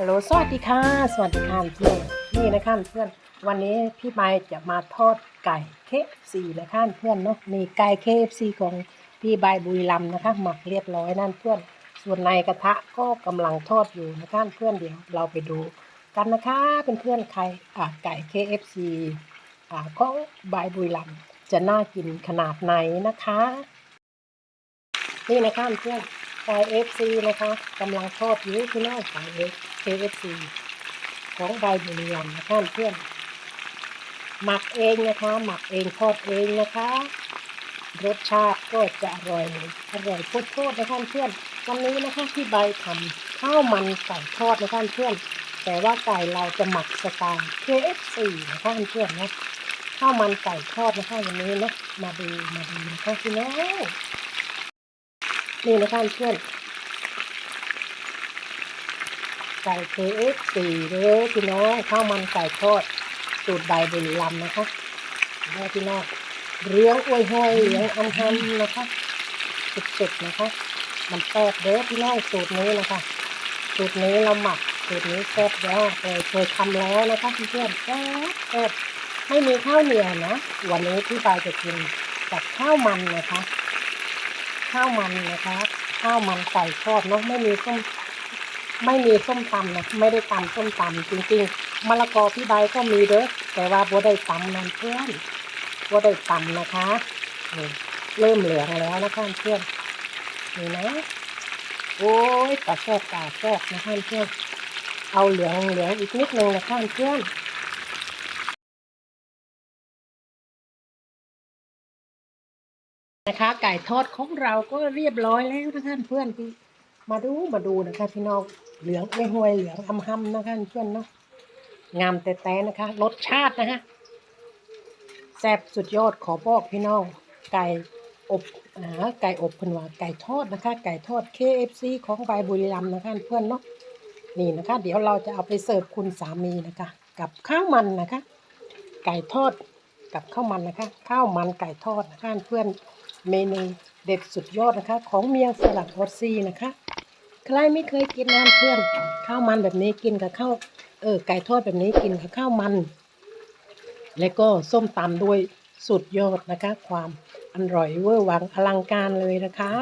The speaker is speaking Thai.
ฮัลโหลสวัสดีค่ะ สวัสดีค่ะเพื่อนนี่นะคะเพื่อน วันนี้พี่ไม้จะมาทอดไก่เคฟซีนะคะเพื่อนเนาะมีไก่เคฟซีของพี่ใบบุรีรัมนะคะ หมักเรียบร้อยนั่นเพื่อน ส่วนในกระทะก็กำลังทอดอยู่นะคะเพื่อนเดี๋ยวเราไปดูกันนะคะเป็นเพื่อนใครอ่าไก่ KFC อ่าของใบบุรีรัมจะน่ากินขนาดไหนนะคะ นี่นะคะเพื่อน YFC นะคะกำลังทอดอยู่พี่น้องไก่ KFC ของใบบุรีรัมย์นะคะเพื่อนหมักเองนะคะ หมักเองทอดเองนะคะ รสชาติก็จะอร่อยอร่อยโคตรๆนะคะเพื่อนวันนี้นะคะที่ใบทำข้าวมันไก่ทอดนะคะเพื่อนแต่ว่าไก่เราจะหมักสไตล์ KFC นะคะเพื่อนนะข้าวมันไก่ทอดนะคะวันนี้นะมาดูมาดูนะคะพี่น้อง นี่นะคะเพื่อนไก่ KFC เด้อพี่น้องข้าวมันไก่ทอดสูตรใบบุรีรัมนะคะเด้อพี่น้องเลี้ยงอวยห้อยเลี้ยงอันทันนะคะสุดๆนะคะ มันแซ่บเด้อพี่น้องสูตรนี้นะคะ สูตรนี้เราหมักสูตรนี้แซ่บแล้วเคยเคยทำแล้วนะคะเพื่อนแซ่บแซ่บไม่มีข้าวเหนียวนะ วันนี้พี่ปายจะกินกับข้าวมันนะคะ ข้าวมันนะคะข้าวมันไก่ทอดเนาะไม่มีส้มไม่มีส้มตำนะไม่ได้ตำส้มตำจริงๆมะละกอพี่ใบก็มีเด้อแต่ว่าบัได้ตำนั่นเพื่อนบัได้ตำนะคะเริ่มเหลืองแล้วนะคะเพื่อนนี่นะโอ้ยตาแซ่บตาแซ่บนะคะเพื่อนเอาเหลืองเหลืองอีกนิดนึงนะคะเพื่อน นะคะ ไก่ทอดของเราก็เรียบร้อยแล้วนะคะเพื่อนพี่มาดูมาดูนะคะพี่น้องเหลืองไม่ห่วยเหลืองอำๆนะคะเพื่อนเนาะงามแต่แต่นะคะรสชาตินะคะแซ่บสุดยอดขอบอกพี่น้องไก่อบอ่าไก่อบพนวาไก่ทอดนะคะ ไก่ทอด KFC ของใบบุรีรัมย์นะคะเพื่อนเนาะนี่นะคะ เดี๋ยวเราจะเอาไปเสิร์ฟคุณสามีนะคะ กับข้าวมันนะคะ ไก่ทอดกับข้าวมันนะคะ ข้าวมันไก่ทอดนะคะเพื่อน เมนูเด็ดสุดยอดนะคะ ของเมียงสลัดออซซี่นะคะ ใครไม่เคยกินน้ำเพื่อนข้าวมันแบบนี้กินกับข้าวเออไก่ทอดแบบนี้กินกับข้าวมัน และก็ส้มตำด้วยสุดยอดนะคะ ความอร่อยเวอร์หวังอลังการเลยนะคะ